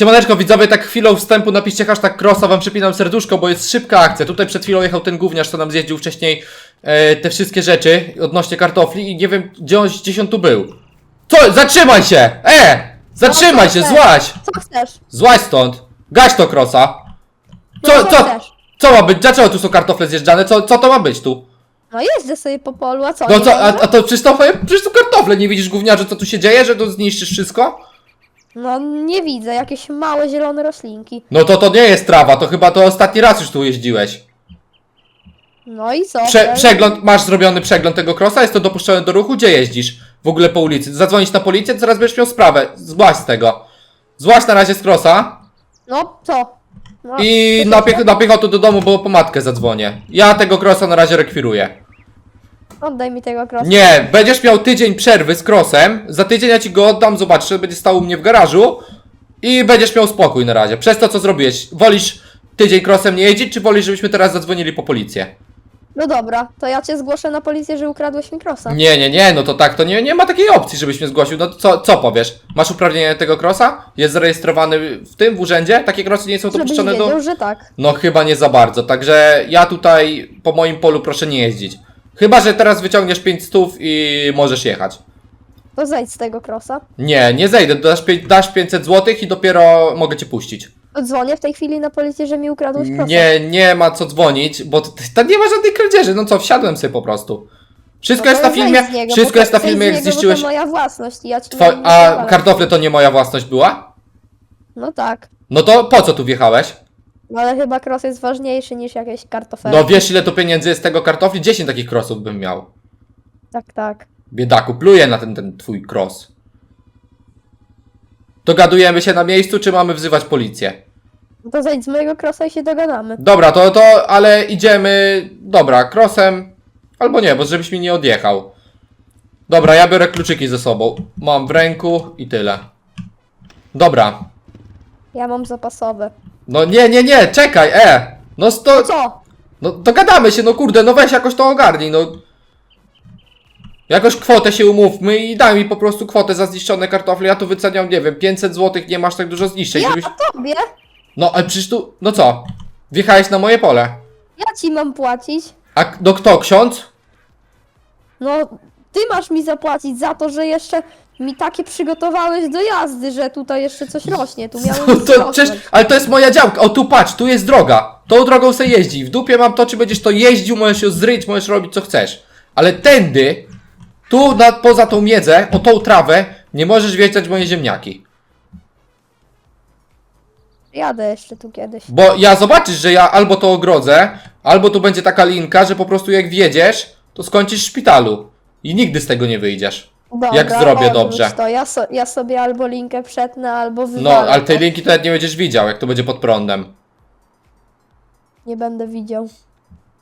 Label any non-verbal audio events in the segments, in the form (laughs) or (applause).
Siemaneczko widzowie, tak chwilą wstępu napiszcie hashtag crossa, wam przypinam serduszko, bo jest szybka akcja. Tutaj przed chwilą jechał ten gówniarz, co nam zjeździł wcześniej e, te wszystkie rzeczy odnośnie kartofli i nie wiem gdzie on, gdzieś on tu był. Co? Zatrzymaj się! E! Zatrzymaj się, chcesz? złaź! Co chcesz? Złaź stąd! Gaś to crossa! No, Co, co co, chcesz? co ma być? Dlaczego tu są kartofle zjeżdżane? Co, co to ma być tu? No jeżdżę sobie po polu, a co? No nie co, a, a to przecież to, przecież to kartofle, nie widzisz gówniarzu co tu się dzieje, że tu zniszczysz wszystko? No nie widzę, jakieś małe zielone roślinki. No to to nie jest trawa, to chyba to ostatni raz już tu jeździłeś. No i co? Prze przegląd, masz zrobiony przegląd tego crossa, jest to dopuszczone do ruchu, gdzie jeździsz? W ogóle po ulicy. Zadzwonić na policję, zaraz będziesz miał sprawę. Złaź z tego. Złaź na razie z crossa No co? No, i co napie chcesz? napiechał tu do domu, bo po matkę zadzwonię. Ja tego crossa na razie rekwiruję. Oddaj mi tego krosa. Nie, będziesz miał tydzień przerwy z crossem, za tydzień ja ci go oddam, zobaczysz, będzie stał u mnie w garażu i będziesz miał spokój na razie. Przez to, co zrobiłeś. Wolisz tydzień crossem nie jeździć, czy wolisz, żebyśmy teraz zadzwonili po policję? No dobra, to ja cię zgłoszę na policję, że ukradłeś mi krosa. Nie, nie, nie, no to tak, to nie, nie ma takiej opcji, żebyś mnie zgłosił. No co, co powiesz? Masz uprawnienie tego crossa? Jest zarejestrowany w tym, w urzędzie? Takie crossy nie są Żebyś dopuszczone wiedział, do... że tak. No chyba nie za bardzo, także ja tutaj po moim polu proszę nie jeździć. Chyba, że teraz wyciągniesz 5 stów i możesz jechać. To zejdź z tego krosa. Nie, nie zejdę, dasz, pię- dasz 500 zł i dopiero mogę cię puścić. Dzwonię w tej chwili na policję, że mi ukradłeś krosa. Nie, nie ma co dzwonić, bo t- tam nie ma żadnej kradzieży, no co, wsiadłem sobie po prostu. Wszystko No jest na filmie, zejdź z niego, wszystko bo jest na filmie, jak niego, bo zniszczyłeś... To moja własność i ja ci Two... nie A pozwalam. kartofle to nie moja własność była? No tak. No to po co tu wjechałeś? No ale chyba kros jest ważniejszy niż jakieś kartofele. No wiesz ile tu pieniędzy jest z tego kartofli? 10 takich krosów bym miał. Tak, tak. Biedaku, pluję na ten, ten twój kros. Dogadujemy się na miejscu, czy mamy wzywać policję? No to zejdź z mojego krosa i się dogadamy. Dobra, to, to, ale idziemy, dobra, krosem, albo nie, bo żebyś mi nie odjechał. Dobra, ja biorę kluczyki ze sobą. Mam w ręku i tyle. Dobra. Ja mam zapasowe. No nie, nie, nie, czekaj, e! No sto... Co? No dogadamy się, no kurde, no weź jakoś to ogarnij, no. Jakoś kwotę się umówmy i daj mi po prostu kwotę za zniszczone kartofle. Ja tu wyceniam, nie wiem, 500 zł, nie masz tak dużo zniszczeń, Ja żebyś... tobie? No, ale przecież tu, no co? Wjechałeś na moje pole. Ja ci mam płacić? A k- no kto, ksiądz? No, ty masz mi zapłacić za to, że jeszcze mi takie przygotowałeś do jazdy, że tutaj jeszcze coś rośnie. Tu miało (laughs) to przecież, ale to jest moja działka. O tu patrz, tu jest droga. Tą drogą se jeździ. W dupie mam to, czy będziesz to jeździł, możesz ją zryć, możesz robić co chcesz. Ale tędy, tu na, poza tą miedzę, o tą trawę, nie możesz wjeżdżać moje ziemniaki. Jadę jeszcze tu kiedyś. Bo ja zobaczysz, że ja albo to ogrodzę, albo tu będzie taka linka, że po prostu jak wjedziesz, to skończysz w szpitalu. I nigdy z tego nie wyjdziesz. Dobra, Jak zrobię dobrze. To ja, so, ja sobie albo linkę przetnę, albo wywalę. No, ale tej to. linki to nawet nie będziesz widział, jak to będzie pod prądem. Nie będę widział.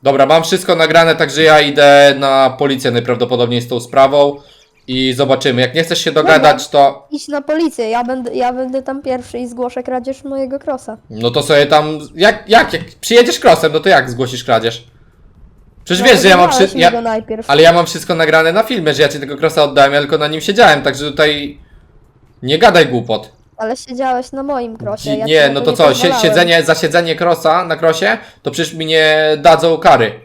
Dobra, mam wszystko nagrane, także ja idę na policję najprawdopodobniej z tą sprawą i zobaczymy. Jak nie chcesz się dogadać, to Idź na policję, ja będę, ja będę tam pierwszy i zgłoszę kradzież mojego krosa. no to sobie tam. Jak, jak, jak przyjedziesz krosem, no to jak zgłosisz kradzież? Przecież No, wiesz, że ja mam wszystko. Ja, najpierw. ale ja mam wszystko nagrane na filmie, że ja ci tego krosa oddałem, ja tylko na nim siedziałem, także tutaj. Nie gadaj głupot. Ale siedziałeś na moim krosie. Ja ci nie, na no to to nie co, sie, pozwalałem. siedzenie, za siedzenie krosa na krosie, to przecież mi nie dadzą kary.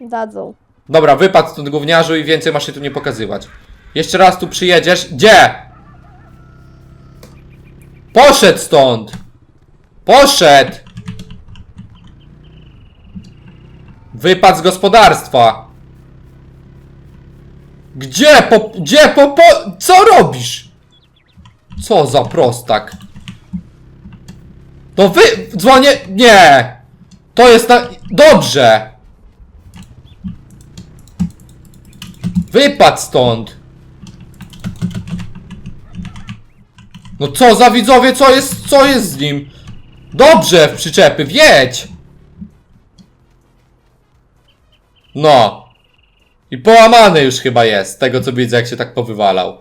Dadzą. Dobra, wypadł stąd gówniarzu i więcej masz się tu nie pokazywać. Jeszcze raz tu przyjedziesz. Gdzie? Poszedł stąd! Poszedł! Wypadł z gospodarstwa. Gdzie? Po, gdzie? Po, po, co robisz? Co za prostak? To wy... Dzwonię... Nie! To jest na... Dobrze! Wypadł stąd! No co za widzowie, co jest, co jest z nim? Dobrze, w przyczepy, wjedź! No. I połamany już chyba jest, z tego co widzę, jak się tak powywalał.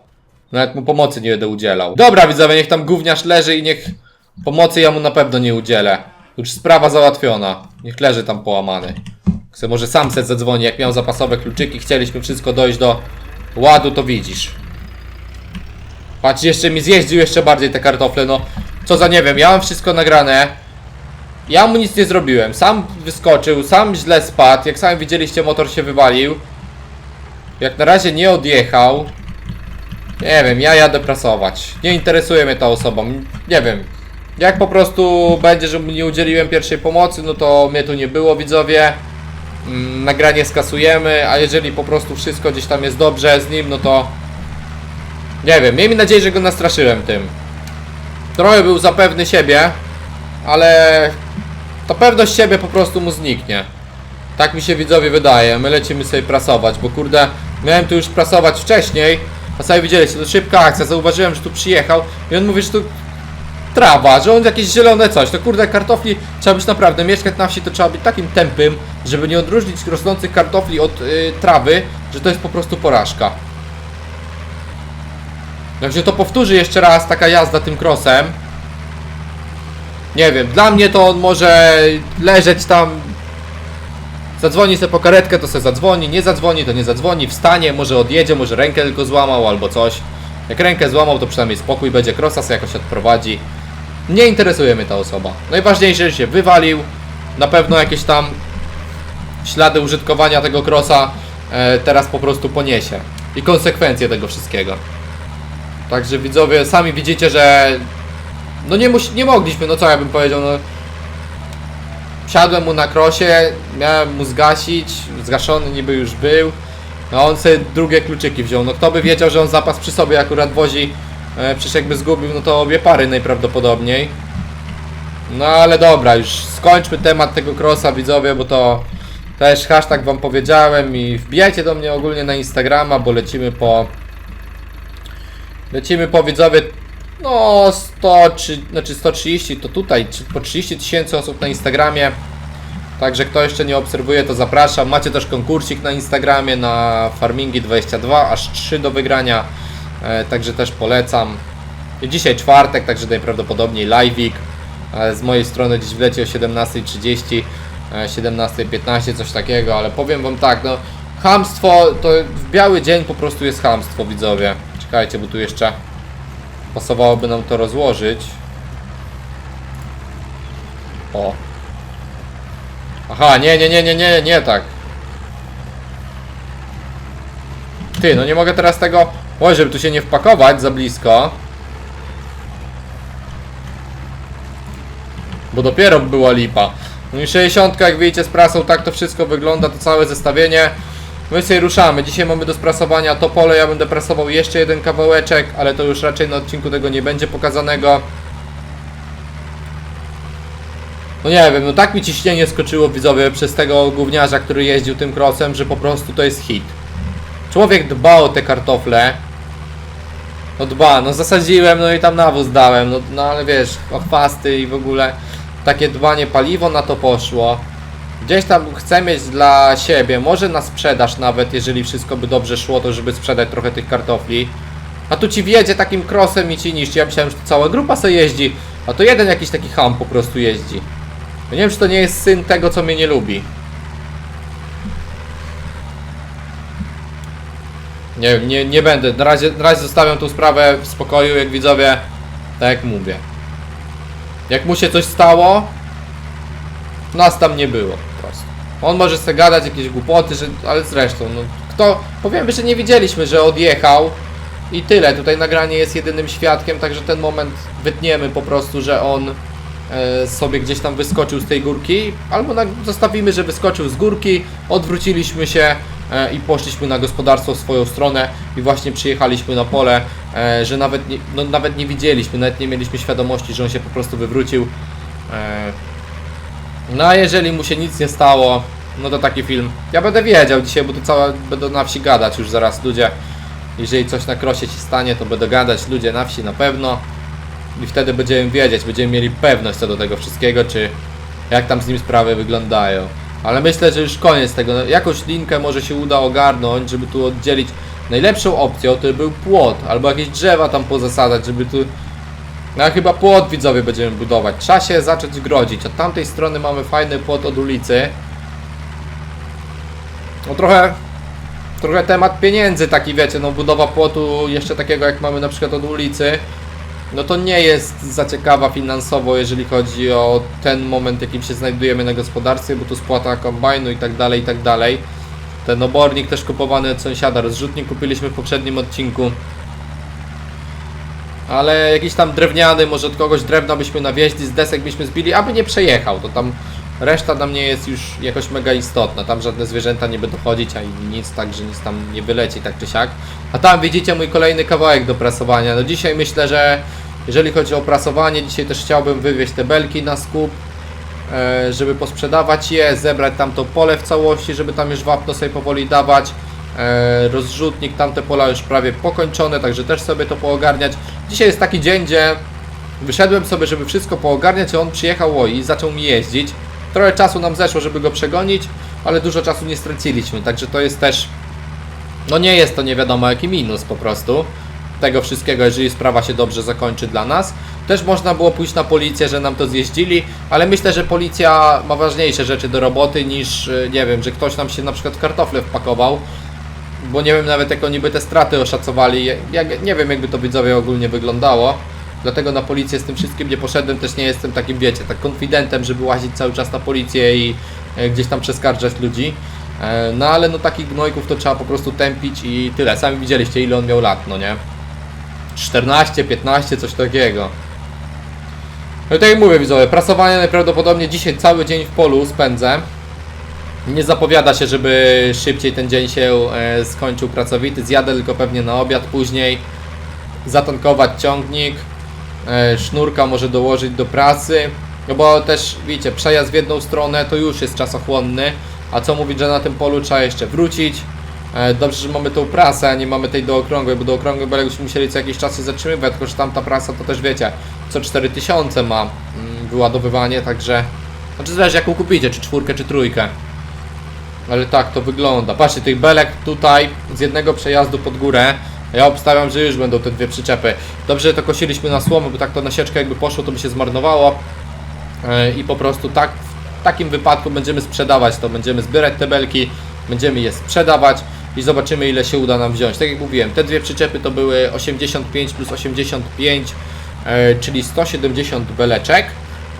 Nawet mu pomocy nie będę udzielał. Dobra widzowie, niech tam gówniarz leży i niech pomocy ja mu na pewno nie udzielę. Już sprawa załatwiona. Niech leży tam połamany. Chcę może sam set zadzwoni, jak miał zapasowe kluczyki, chcieliśmy wszystko dojść do ładu, to widzisz. Patrz, jeszcze mi zjeździł jeszcze bardziej te kartofle, no. Co za nie wiem, ja mam wszystko nagrane. Ja mu nic nie zrobiłem. Sam wyskoczył, sam źle spadł. Jak sami widzieliście, motor się wywalił. Jak na razie nie odjechał. Nie wiem, ja jadę prasować. Nie interesuje mnie ta osoba. Nie wiem. Jak po prostu będzie, że mu nie udzieliłem pierwszej pomocy, no to mnie tu nie było, widzowie. Mm, Nagranie skasujemy, a jeżeli po prostu wszystko gdzieś tam jest dobrze z nim, no to... Nie wiem, miejmy nadzieję, że go nastraszyłem tym. Trochę był zapewny siebie, ale ta pewność siebie po prostu mu zniknie. Tak mi się widzowie wydaje. My lecimy sobie prasować, bo kurde, miałem tu już prasować wcześniej, a sami widzieliście, to szybka akcja, zauważyłem, że tu przyjechał i on mówi, że tu trawa, że on jakieś zielone coś. To kurde, kartofli trzeba być naprawdę, mieszkać na wsi to trzeba być takim tępym, żeby nie odróżnić rosnących kartofli od y, trawy, że to jest po prostu porażka. Jak to powtórzy jeszcze raz, taka jazda tym crossem, nie wiem, dla mnie to on może leżeć tam. Zadzwoni sobie po karetkę, to se zadzwoni, nie zadzwoni, to nie zadzwoni, wstanie, może odjedzie, może rękę tylko złamał albo coś. Jak rękę złamał, to przynajmniej spokój będzie, krosa sobie jakoś odprowadzi. Nie interesuje mnie ta osoba. Najważniejsze, że się wywalił, na pewno jakieś tam ślady użytkowania tego krosa e, teraz po prostu poniesie. I konsekwencje tego wszystkiego. Także widzowie, sami widzicie, że no nie, nie mogliśmy, no co ja bym powiedział, no. Siadłem mu na krosie, miałem mu zgasić, zgaszony niby już był. No on sobie drugie kluczyki wziął. No kto by wiedział, że on zapas przy sobie akurat wozi, e, przecież jakby zgubił, no to obie pary najprawdopodobniej. No ale dobra, już skończmy temat tego crossa widzowie, bo to też hashtag wam powiedziałem i wbijajcie do mnie ogólnie na Instagrama, bo lecimy po Lecimy po widzowie no 100 czy, znaczy 130 to tutaj, czy po 30 tysięcy osób na Instagramie. Także kto jeszcze nie obserwuje, to zapraszam. Macie też konkursik na Instagramie na Farmingi22, aż 3 do wygrania. E, także też polecam. Dzisiaj czwartek, także najprawdopodobniej live'ik. E, z mojej strony dziś wleci o 17.30, e, 17.15, coś takiego, ale powiem wam tak, no chamstwo, to w biały dzień po prostu jest chamstwo, widzowie. Czekajcie, bo tu jeszcze pasowałoby nam to rozłożyć. O. Aha, nie, nie, nie, nie, nie, nie tak. Ty, no nie mogę teraz tego... Oj, żeby tu się nie wpakować za blisko. Bo dopiero była lipa. No i 60 jak widzicie z prasą, tak to wszystko wygląda, to całe zestawienie. My sobie ruszamy. Dzisiaj mamy do sprasowania to pole. Ja będę prasował jeszcze jeden kawałeczek, ale to już raczej na odcinku tego nie będzie pokazanego. No nie wiem, no tak mi ciśnienie skoczyło widzowie przez tego gówniarza, który jeździł tym crossem, że po prostu to jest hit. Człowiek dba o te kartofle. No dba, no zasadziłem, no i tam nawóz dałem, no, no ale wiesz, o chwasty i w ogóle takie dbanie, paliwo na to poszło. Gdzieś tam chcę mieć dla siebie, może na sprzedaż nawet, jeżeli wszystko by dobrze szło, to żeby sprzedać trochę tych kartofli. A tu ci wjedzie takim crossem i ci niszczy. Ja myślałem, że to cała grupa sobie jeździ, a to jeden jakiś taki ham po prostu jeździ. Ja nie wiem, czy to nie jest syn tego, co mnie nie lubi. Nie nie, nie będę. Na razie, na razie zostawiam tą sprawę w spokoju, jak widzowie, tak jak mówię. Jak mu się coś stało, nas tam nie było. On może sobie gadać jakieś głupoty, że, ale zresztą, no kto, powiemy, że nie widzieliśmy, że odjechał i tyle. Tutaj nagranie jest jedynym świadkiem, także ten moment wytniemy po prostu, że on e, sobie gdzieś tam wyskoczył z tej górki, albo na, zostawimy, że wyskoczył z górki, odwróciliśmy się e, i poszliśmy na gospodarstwo w swoją stronę i właśnie przyjechaliśmy na pole, e, że nawet nie, no, nawet nie widzieliśmy, nawet nie mieliśmy świadomości, że on się po prostu wywrócił. E, no a jeżeli mu się nic nie stało, no to taki film. Ja będę wiedział dzisiaj, bo to cała będę na wsi gadać już zaraz ludzie. Jeżeli coś na krosie ci stanie, to będę gadać ludzie na wsi na pewno. I wtedy będziemy wiedzieć, będziemy mieli pewność co do tego wszystkiego, czy jak tam z nim sprawy wyglądają. Ale myślę, że już koniec tego. No, Jakąś linkę może się uda ogarnąć, żeby tu oddzielić. Najlepszą opcją to był płot, albo jakieś drzewa tam pozasadzać, żeby tu no chyba płot widzowie będziemy budować. Trzeba się zacząć grodzić. Od tamtej strony mamy fajny płot od ulicy. No trochę... Trochę temat pieniędzy taki wiecie, no budowa płotu jeszcze takiego jak mamy na przykład od ulicy. no to nie jest za ciekawa finansowo, jeżeli chodzi o ten moment, jakim się znajdujemy na gospodarstwie, bo tu spłata kombajnu i tak dalej, i tak dalej. Ten obornik też kupowany od sąsiada, rozrzutnik kupiliśmy w poprzednim odcinku. Ale jakiś tam drewniany, może od kogoś drewna byśmy nawieźli, z desek byśmy zbili, aby nie przejechał, to tam reszta nam nie jest już jakoś mega istotna, tam żadne zwierzęta nie będą chodzić, a nic, także nic tam nie wyleci tak czy siak. A tam widzicie mój kolejny kawałek do prasowania, no dzisiaj myślę, że jeżeli chodzi o prasowanie, dzisiaj też chciałbym wywieźć te belki na skup, e, żeby posprzedawać je, zebrać tam to pole w całości, żeby tam już wapno sobie powoli dawać. E, rozrzutnik, tamte pola już prawie pokończone, także też sobie to poogarniać. Dzisiaj jest taki dzień, gdzie wyszedłem sobie, żeby wszystko poogarniać, a on przyjechał i zaczął mi jeździć. Trochę czasu nam zeszło, żeby go przegonić, ale dużo czasu nie straciliśmy, także to jest też, no nie jest to nie wiadomo jaki minus po prostu tego wszystkiego, jeżeli sprawa się dobrze zakończy dla nas. Też można było pójść na policję, że nam to zjeździli, ale myślę, że policja ma ważniejsze rzeczy do roboty niż, y, nie wiem, że ktoś nam się na przykład kartofle wpakował, bo nie wiem nawet jak oni by te straty oszacowali. Nie wiem jakby to widzowie ogólnie wyglądało. Dlatego na policję z tym wszystkim nie poszedłem, też nie jestem takim, wiecie, tak konfidentem, żeby łazić cały czas na policję i e, gdzieś tam przeskarżać ludzi. E, No ale no takich gnojków to trzeba po prostu tępić i tyle. Sami widzieliście ile on miał lat, no nie? 14, 15, coś takiego. No i tak jak mówię widzowie, prasowanie najprawdopodobniej dzisiaj cały dzień w polu spędzę. Nie zapowiada się, żeby szybciej ten dzień się e, skończył pracowity. Zjadę tylko pewnie na obiad później. Zatankować ciągnik. E, sznurka może dołożyć do pracy. No bo też, widzicie, przejazd w jedną stronę to już jest czasochłonny. A co mówić, że na tym polu trzeba jeszcze wrócić. E, Dobrze, że mamy tą prasę, a nie mamy tej do okrągłej, bo do okrągłej byśmy musieli co jakiś czas się zatrzymywać, tylko że tamta prasa to też wiecie, co 4000 ma mm, wyładowywanie, także... Znaczy zależy jaką kupicie, czy czwórkę, czy trójkę. Ale tak to wygląda. Patrzcie, tych belek tutaj z jednego przejazdu pod górę. Ja obstawiam, że już będą te dwie przyczepy. Dobrze, że to kosiliśmy na słomę, bo tak to na sieczkę jakby poszło, to by się zmarnowało. E, I po prostu tak, w takim wypadku będziemy sprzedawać to. Będziemy zbierać te belki, będziemy je sprzedawać i zobaczymy ile się uda nam wziąć. Tak jak mówiłem, te dwie przyczepy to były 85 plus 85, e, czyli 170 beleczek.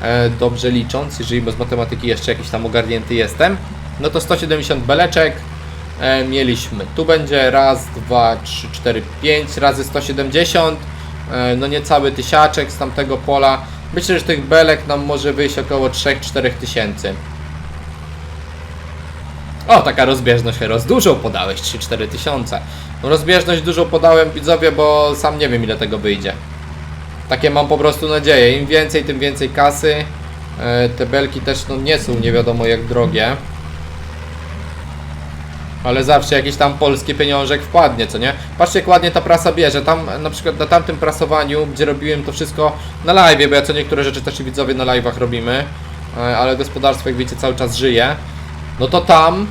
E, dobrze licząc, jeżeli bez matematyki jeszcze jakiś tam ogarnięty jestem. No to 170 beleczek e, mieliśmy. Tu będzie raz, dwa, trzy, cztery, pięć razy 170. E, no niecały tysiaczek z tamtego pola. Myślę, że tych belek nam może wyjść około 3-4 tysięcy. O, taka rozbieżność Heros. Podałeś, 3-4 tysiące. No, rozbieżność dużą podałem widzowie, bo sam nie wiem ile tego wyjdzie. Takie mam po prostu nadzieję. Im więcej, tym więcej kasy. E, te belki też no, nie są nie wiadomo jak drogie. Ale zawsze jakiś tam polski pieniążek wpadnie, co nie? Patrzcie jak ładnie ta prasa bierze. Tam na przykład na tamtym prasowaniu, gdzie robiłem to wszystko na live, bo ja co niektóre rzeczy też i widzowie na live'ach robimy. E, ale gospodarstwo jak wiecie cały czas żyje. No to tam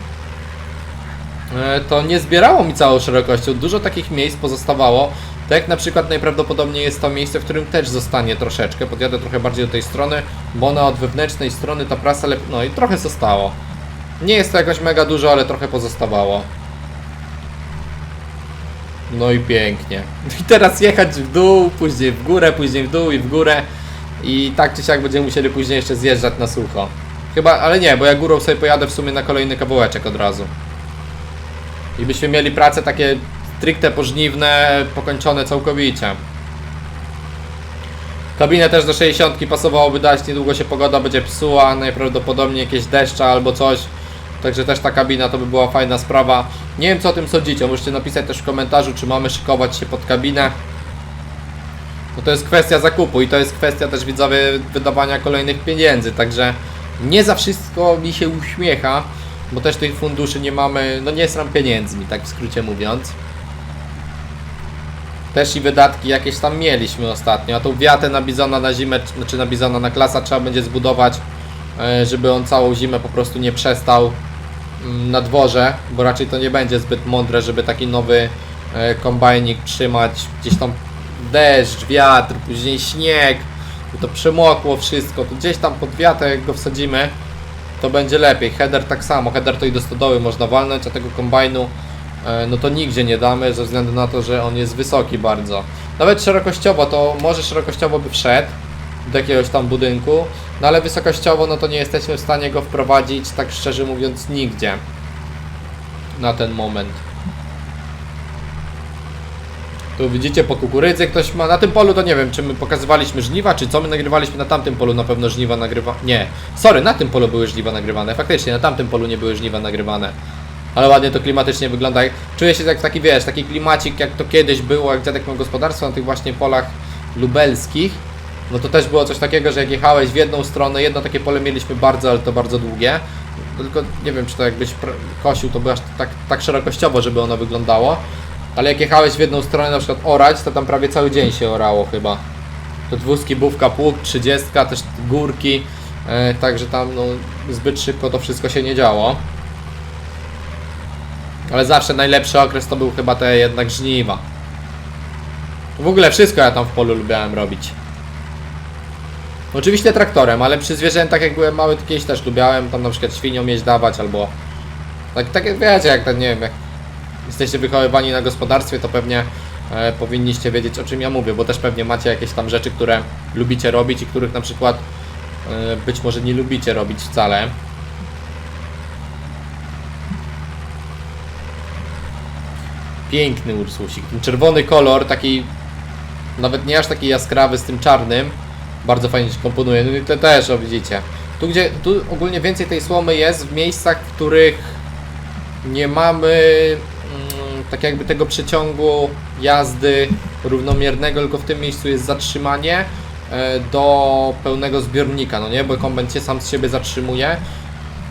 e, to nie zbierało mi całą szerokością. Dużo takich miejsc pozostawało. Tak na przykład najprawdopodobniej jest to miejsce, w którym też zostanie troszeczkę. Podjadę trochę bardziej do tej strony, bo ona od wewnętrznej strony ta prasa. No i trochę zostało. Nie jest to jakoś mega dużo, ale trochę pozostawało. No i pięknie. (laughs) I teraz jechać w dół, później w górę, później w dół i w górę. I tak czy siak będziemy musieli później jeszcze zjeżdżać na sucho. Chyba, ale nie, bo ja górą sobie pojadę w sumie na kolejny kawałeczek od razu. I byśmy mieli prace takie stricte pożniwne, pokończone całkowicie. Kabinę też do 60 pasowałoby dać, niedługo się pogoda będzie psuła, najprawdopodobniej jakieś deszcze albo coś. Także też ta kabina to by była fajna sprawa. Nie wiem co o tym sądzicie, możecie napisać też w komentarzu, czy mamy szykować się pod kabinę. No to jest kwestia zakupu i to jest kwestia też widzowie wydawania kolejnych pieniędzy, także nie za wszystko mi się uśmiecha, bo też tych funduszy nie mamy, no nie sram pieniędzmi, tak w skrócie mówiąc. Też i wydatki jakieś tam mieliśmy ostatnio, a tą wiatę na bizona na zimę, czy- znaczy na bizona na klasa trzeba będzie zbudować, e, żeby on całą zimę po prostu nie przestał na dworze, bo raczej to nie będzie zbyt mądre, żeby taki nowy e, kombajnik trzymać. Gdzieś tam deszcz, wiatr, później śnieg, to przemokło wszystko, to gdzieś tam pod wiatę jak go wsadzimy, to będzie lepiej. Header tak samo, header to i do stodoły można walnąć, a tego kombajnu e, no to nigdzie nie damy ze względu na to, że on jest wysoki bardzo. Nawet szerokościowo to może szerokościowo by wszedł do jakiegoś tam budynku, no ale wysokościowo no to nie jesteśmy w stanie go wprowadzić tak szczerze mówiąc nigdzie na ten moment. Tu widzicie po kukurydzy ktoś ma. Na tym polu to nie wiem, czy my pokazywaliśmy żniwa, czy co my nagrywaliśmy na tamtym polu na pewno żniwa nagrywa. Nie. Sorry, na tym polu były żniwa nagrywane. Faktycznie, na tamtym polu nie były żniwa nagrywane. Ale ładnie to klimatycznie wygląda. Czuję się jak taki wiesz, taki klimacik jak to kiedyś było, jak dziadek miał gospodarstwo na tych właśnie polach lubelskich. No to też było coś takiego, że jak jechałeś w jedną stronę, jedno takie pole mieliśmy bardzo, ale to bardzo długie. Tylko nie wiem, czy to jakbyś kosił, to by aż tak, tak szerokościowo, żeby ono wyglądało. Ale jak jechałeś w jedną stronę, na przykład orać, to tam prawie cały dzień się orało chyba. To dwózki, bówka, pług, trzydziestka, też górki. E, także tam no, zbyt szybko to wszystko się nie działo. Ale zawsze najlepszy okres to był chyba te jednak żniwa. W ogóle wszystko ja tam w polu lubiałem robić. Oczywiście traktorem, ale przy zwierzętach jak byłem mały to kiedyś też lubiałem tam na przykład świniom mieć dawać albo... Tak, tak jak wiecie, jak ten, nie wiem, jak jesteście wychowywani na gospodarstwie, to pewnie e, powinniście wiedzieć o czym ja mówię, bo też pewnie macie jakieś tam rzeczy, które lubicie robić i których na przykład e, być może nie lubicie robić wcale. Piękny Ursusik. Ten czerwony kolor, taki nawet nie aż taki jaskrawy z tym czarnym, bardzo fajnie się komponuje. No i to też, o widzicie. Tu gdzie, tu ogólnie więcej tej słomy jest w miejscach, w których nie mamy mm, tak jakby tego przeciągu jazdy równomiernego, tylko w tym miejscu jest zatrzymanie e, do pełnego zbiornika, no nie, bo kombent się sam z siebie zatrzymuje.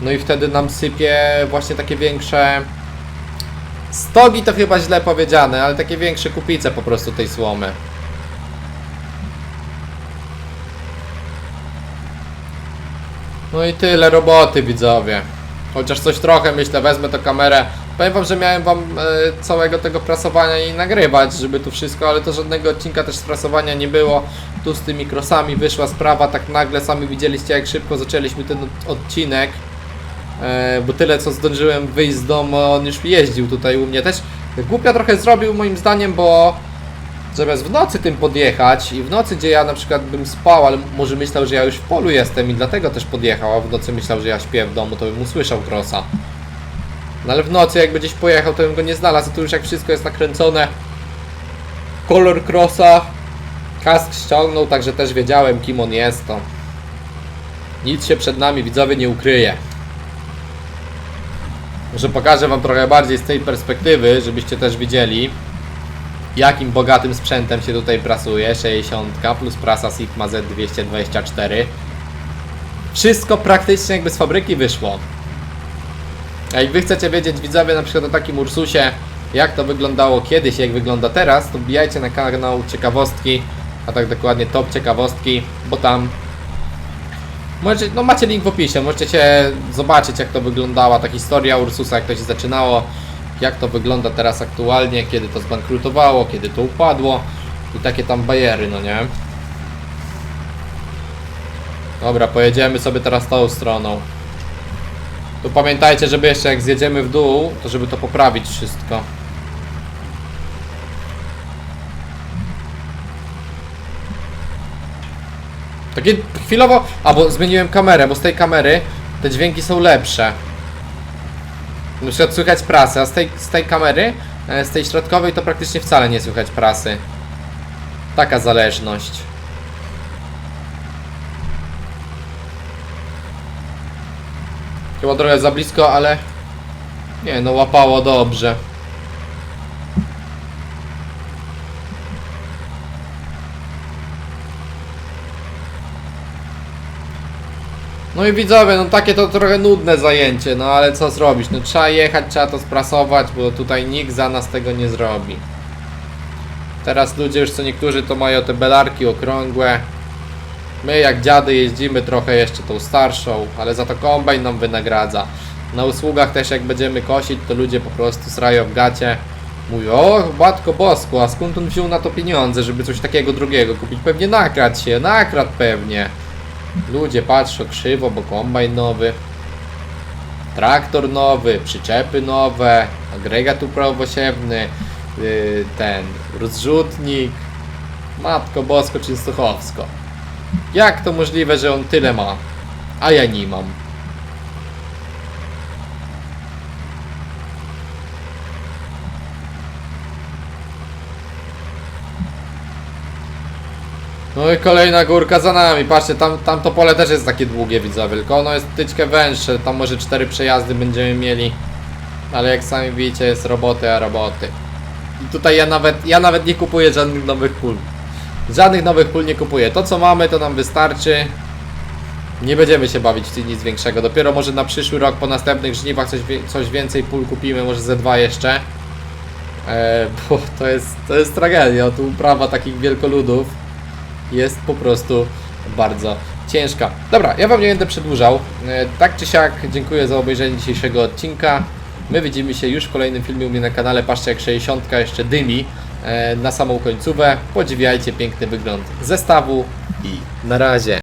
No i wtedy nam sypie właśnie takie większe stogi to chyba źle powiedziane, ale takie większe kupice po prostu tej słomy. No i tyle roboty widzowie. Chociaż coś trochę myślę, wezmę tę kamerę. Powiem wam, że miałem wam e, całego tego prasowania i nagrywać, żeby tu wszystko, ale to żadnego odcinka też prasowania nie było. Tu z tymi krosami wyszła sprawa, tak nagle sami widzieliście jak szybko zaczęliśmy ten od- odcinek. E, bo tyle co zdążyłem wyjść z domu, on już jeździł tutaj u mnie też. Głupia trochę zrobił moim zdaniem, bo zamiast w nocy tym podjechać i w nocy, gdzie ja na przykład bym spał, ale może myślał, że ja już w polu jestem i dlatego też podjechał, a w nocy myślał, że ja śpię w domu, to bym usłyszał krosa. No ale w nocy jakby gdzieś pojechał, to bym go nie znalazł, a tu już jak wszystko jest nakręcone, kolor krosa, kask ściągnął, także też wiedziałem kim on jest, to nic się przed nami widzowie nie ukryje. Może pokażę wam trochę bardziej z tej perspektywy, żebyście też widzieli jakim bogatym sprzętem się tutaj prasuje. 60 plus prasa Sigma Z224 wszystko praktycznie jakby z fabryki wyszło. A jak wy chcecie wiedzieć widzowie na przykład o takim Ursusie jak to wyglądało kiedyś jak wygląda teraz to wbijajcie na kanał ciekawostki a tak dokładnie top ciekawostki bo tam Możecie, no macie link w opisie, możecie się zobaczyć jak to wyglądała ta historia Ursusa, jak to się zaczynało, jak to wygląda teraz aktualnie, kiedy to zbankrutowało, kiedy to upadło i takie tam bajery, no nie? Dobra, pojedziemy sobie teraz tą stroną. Tu pamiętajcie, żeby jeszcze jak zjedziemy w dół, to żeby to poprawić wszystko. Takie chwilowo... A, bo zmieniłem kamerę, bo z tej kamery te dźwięki są lepsze. Na przykład słychać prasę, a z tej, z tej kamery, e, z tej środkowej to praktycznie wcale nie słychać prasy. Taka zależność. Chyba trochę za blisko, ale... Nie, no łapało dobrze. No widzowie, no takie to trochę nudne zajęcie, no ale co zrobić? No trzeba jechać, trzeba to sprasować, bo tutaj nikt za nas tego nie zrobi. Teraz ludzie już co niektórzy to mają te belarki okrągłe. My jak dziady jeździmy trochę jeszcze tą starszą, ale za to kombajn nam wynagradza. Na usługach też jak będziemy kosić, to ludzie po prostu srają w gacie. Mówią, o matko bosko, a skąd on wziął na to pieniądze, żeby coś takiego drugiego kupić? Pewnie nakradł się, nakradł pewnie. Ludzie patrzą krzywo, bo kombajn nowy. traktor nowy, przyczepy nowe, agregat uprawosiewny, yy, ten rozrzutnik. Matko Bosko Częstochowsko. Jak to możliwe, że on tyle ma, a ja nie mam? No i kolejna górka za nami. Patrzcie, tam, tam to pole też jest takie długie, widzowie. Tylko ono jest tyczkę węższe. Tam może cztery przejazdy będziemy mieli. Ale jak sami widzicie, jest roboty, a roboty. I tutaj ja nawet, ja nawet nie kupuję żadnych nowych pól. Żadnych nowych pól nie kupuję. To co mamy, to nam wystarczy. Nie będziemy się bawić w nic większego. Dopiero może na przyszły rok, po następnych żniwach coś, coś więcej pól kupimy, może ze dwa jeszcze. E, bo to jest, to jest tragedia. Tu uprawa takich wielkoludów jest po prostu bardzo ciężka. Dobra, ja wam nie będę przedłużał. E, Tak czy siak, dziękuję za obejrzenie dzisiejszego odcinka. My widzimy się już w kolejnym filmie u mnie na kanale. Patrzcie jak 60 jeszcze dymi e, na samą końcówę. Podziwiajcie piękny wygląd zestawu i na razie.